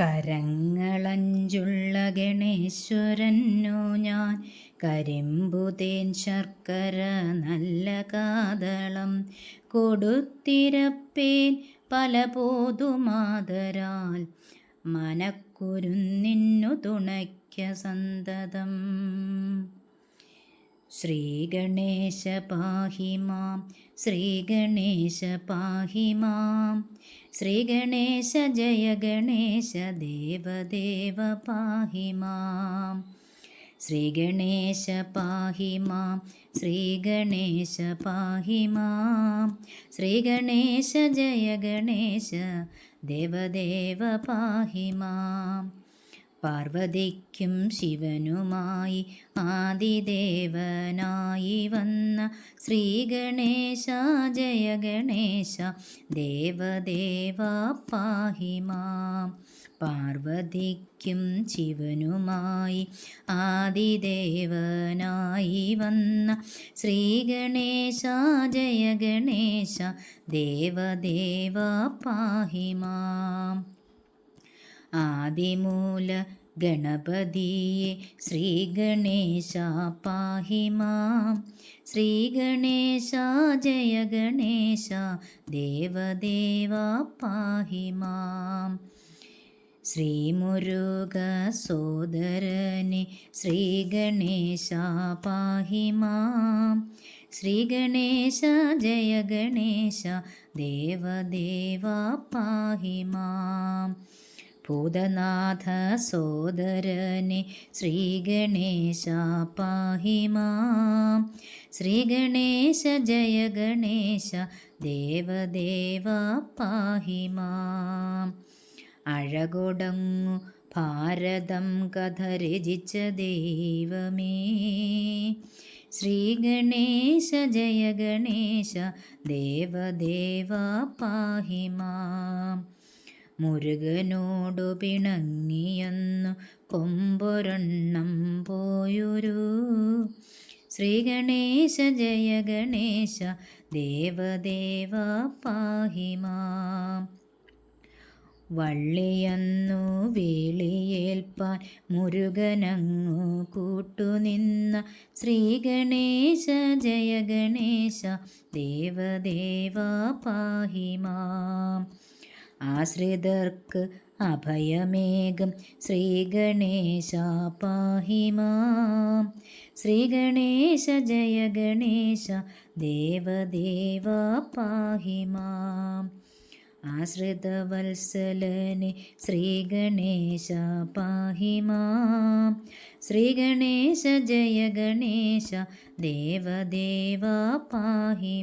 കരങ്ങളഞ്ചുള്ള ഗണേശ്വരനു ഞാൻ. കരിമ്പുതേൻ ശർക്കര നല്ല കാതളം. കൊടുത്തിരപ്പേൻ പല പോതുമാതരാൽ മനക്കുരുന്നിന്നു തുണയ്ക്ക സന്തതം. ശ്രീഗണേശ പാഹി മാം ശ്രീഗണേശ പാഹി മാം. ശ്രീഗണേശ ജയ ഗണേശ ദേവദേവ പാഹി മാം. ശ്രീഗണേശ പാഹി മാം ശ്രീഗണേശ പാഹി മാം. ശ്രീഗണേശ ജയ ഗണേശ ദേവദേവ പാഹി മാം. പാർവതിക്കും ശിവനുമായി ആദിദേവനായി വന്ന ശ്രീഗണേശ ജയ ഗണേശ ദേവദേവ പാഹി മാം. പാർവതിക്കും ശിവനുമായി ആദിദേവനായി വന്ന ശ്രീഗണേശ ജയ ഗണേശ ദേവദേവ പാഹി മാം. ആദിമൂല ഗണപതിയെ ശ്രീഗണേശ പാഹി മാം. ശ്രീഗണേശ ജയ ഗണേശ ദേവദേവ പാഹി മാം. ശ്രീമുരുക സോദരനെ ശ്രീഗണേശ പാഹി മാം. ശ്രീഗണേശ ജയ ഗണേശ ദേവദേവ പാഹി മാം. ഭൂതനാഥ സോദരനെ ശ്രീഗണേശ പാഹി മാം ശ്രീഗണേശ ജയ ഗണേശ ദേവദേവ പാഹി മാം അഴകൊടങ്ങു ഭാരതം കഥ രചിച്ച ദൈവമേ. ശ്രീഗണേശ ജയ ഗണേശ ദേവദേവ പാഹി മാം മുരുകനോടു പിണങ്ങിയെന്നു കൊമ്പൊരെണ്ണം പോയൊരു. ശ്രീഗണേശ ജയ ഗണേശ ദേവദേവ പാഹിമാം. വള്ളിയെന്നു വേളിയേൽപ്പാൻ മുരുകനങ്ങു കൂട്ടുനിന്ന ശ്രീഗണേശ ജയ ഗണേശ ദേവദേവ പാഹി മാം ആശ്രിതർക്ക് അഭയമേകം. ശ്രീഗണേശ പാഹിമാം ശ്രീഗണേശ ജയ ഗണേശ ദേവദേവ പാഹിമാം ആശ്രിതവത്സലനെ ശ്രീഗണേശ പാഹിമാം ശ്രീഗണേശ ജയ ഗണേശ ദേവദേവ പാഹി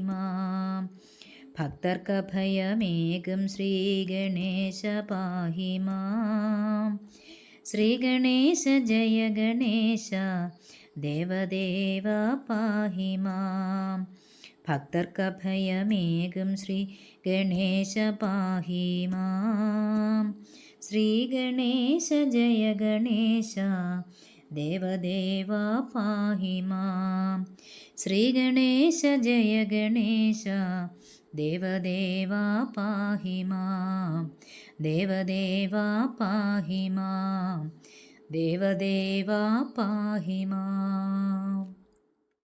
മാം ഭക്തർക്കഭയമേകം ശ്രീഗണേശ പാഹി മാം. ശ്രീഗണേശ ജയ ഗണേശ ദേവദേവ പാഹി മാം. ഭക്തർക്കഭയമേകം ശ്രീ ഗണേശ പാഹി മാം. ശ്രീഗണേശ ജയ ഗണേശ ദേവദേവ പാഹി മാം. ശ്രീഗണേശ ജയ ഗണേശ देवदेवा पाहि मां। देवदेवा पाहि मां। देवदेवा पाहि पाहिमा